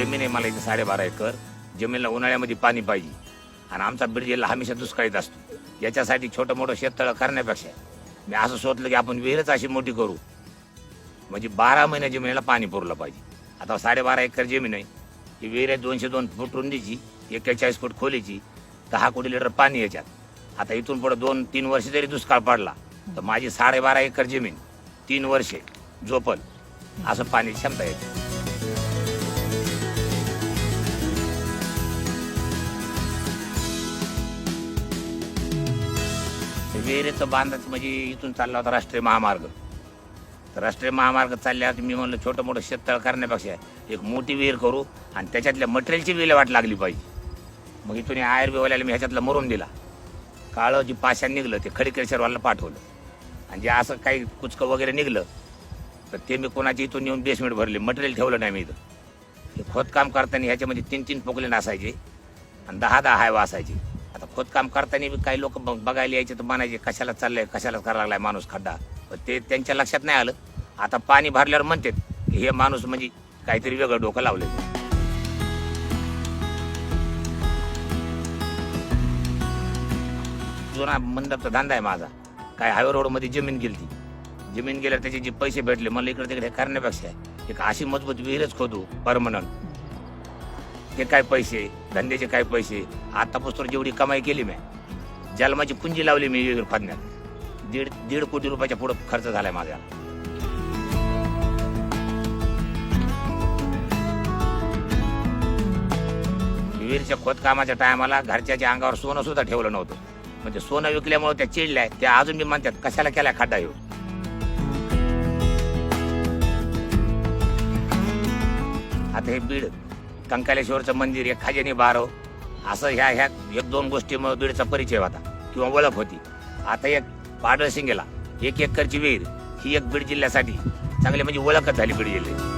जमीन आहे मला इथे साडेबारा एकर जमिनीला उन्हाळ्यामध्ये पाणी पाहिजे. आणि आमचा बीड जिल्हा हमेशा दुष्काळीत असतो. याच्यासाठी छोटं मोठं शेततळं करण्यापेक्षा मी असं सोचलं की आपण विहीरच अशी मोठी करू. म्हणजे बारा महिने जमिनीला पाणी पुरलं पाहिजे. आता साडेबारा एकर जमीन आहे. ही विहीर आहे दोनशे दोन फूट रुंदीची एक्केचाळीस फूट खोलीची दहा कोटी लिटर पाणी याच्यात. आता इथून पुढे दोन तीन वर्ष जरी दुष्काळ पडला तर माझी साडेबारा एकर जमीन तीन वर्षे झोपल. असं पाणी क्षमता येते विहिरीचं बांधायचं म्हणजे इथून चालला होता राष्ट्रीय महामार्ग. तर राष्ट्रीय महामार्ग चालल्यावर मी म्हणलं छोटं मोठं शेततळ करण्यापेक्षा एक मोठी विहीर करू आणि त्याच्यातल्या मटेरियलची विल्हेवाट लागली पाहिजे. मग इथून या आयुर्वेवाल्याला मी ह्याच्यातलं मरून दिला. काळं जी पाशान निघलं ते खडीकेश्वरवाला पाठवलं. आणि जे असं काही कुचकं वगैरे निघलं तर ते मी कोणाच्या इथून येऊन बेसमेंट भरले. मटेरियल ठेवलं नाही मी इथं. हे खोदकाम करताना ह्याच्यामध्ये तीन तीन पोकले असायचे आणि दहा दहा हायवा असायचे. खोदकाम करताना बी काही लोक बघायला यायचे तर म्हणायचे कशाला चाललंय? कशाला करायला लागलाय माणूस खड्डा? ते त्यांच्या लक्षात नाही आलं. आता पाणी भरल्यावर म्हणतात की हे माणूस म्हणजे काहीतरी वेगळं डोकं लावलंय. जुना मंडपचा धंदा आहे माझा. काय हायवे रोडमध्ये जमीन गेली जमीन गेल्यावर त्याचे जे पैसे भेटले मला इकडे तिकडे करण्यापेक्षा एक अशी मजबूत विहीरच खोदू परमनंट. हे काय पैसे धंद्याचे काय पैसे आतापासून जेवढी कमाई केली मी जन्माची पुंजी लावली मी विहीर दीड दीड कोटी रुपयाच्या पुढे खर्च झालाय माझा. विहीरच्या खोदकामाच्या टायमाला घरच्याच्या अंगावर सोनं सुद्धा ठेवलं नव्हतं. म्हणजे सोनं विकल्यामुळे त्या चिडल्या त्या अजून मी म्हणतात कशाला केला खड्डा येऊ आता हे बीड कंकालेश्वरचं मंदिर एक खाजेनी बारव असं ह्या ह्या एक दोन गोष्टी बीडचा परिचय होता किंवा ओळख होती. आता एक पाडळसिंगेला एक एकरची विहीर ही एक बीड जिल्ह्यासाठी चांगली म्हणजे ओळखच झाली बीड जिल्ह्याची.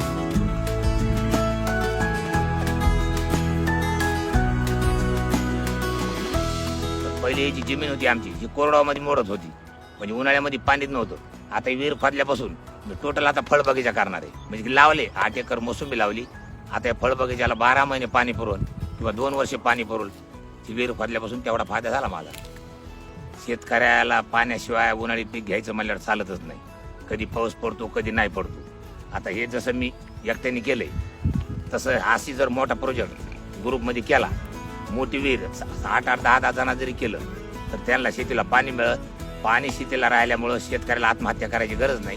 पहिली जी जमीन होती आमची ही कोरडावामध्ये मोडत होती. म्हणजे उन्हाळ्यामध्ये पाणीच नव्हतं. आता विहीर खोदल्यापासून टोटल आता फळबगीचा करणार आहे म्हणजे लावले आठ एकर मोसंबी लावली. आता या फळबगीच्याला बारा महिने पाणी पुरवून किंवा दोन वर्षे पाणी पुरवल ती विहीर खोदल्यापासून तेवढा फायदा झाला माझा. शेतकऱ्याला पाण्याशिवाय उन्हाळी पीक घ्यायचं म्हणल्यावर चालतच नाही. कधी पाऊस पडतो कधी नाही पडतो. आता हे जसं मी एकट्याने केलंय तसं अशी जर मोठा प्रोजेक्ट ग्रुपमध्ये केला मोठी विहीर आठ आठ दहा दहा जणा जरी केलं तर त्यांना शेतीला पाणी मिळत. पाणी शेतीला राहिल्यामुळं शेतकऱ्याला आत्महत्या करायची गरज नाही.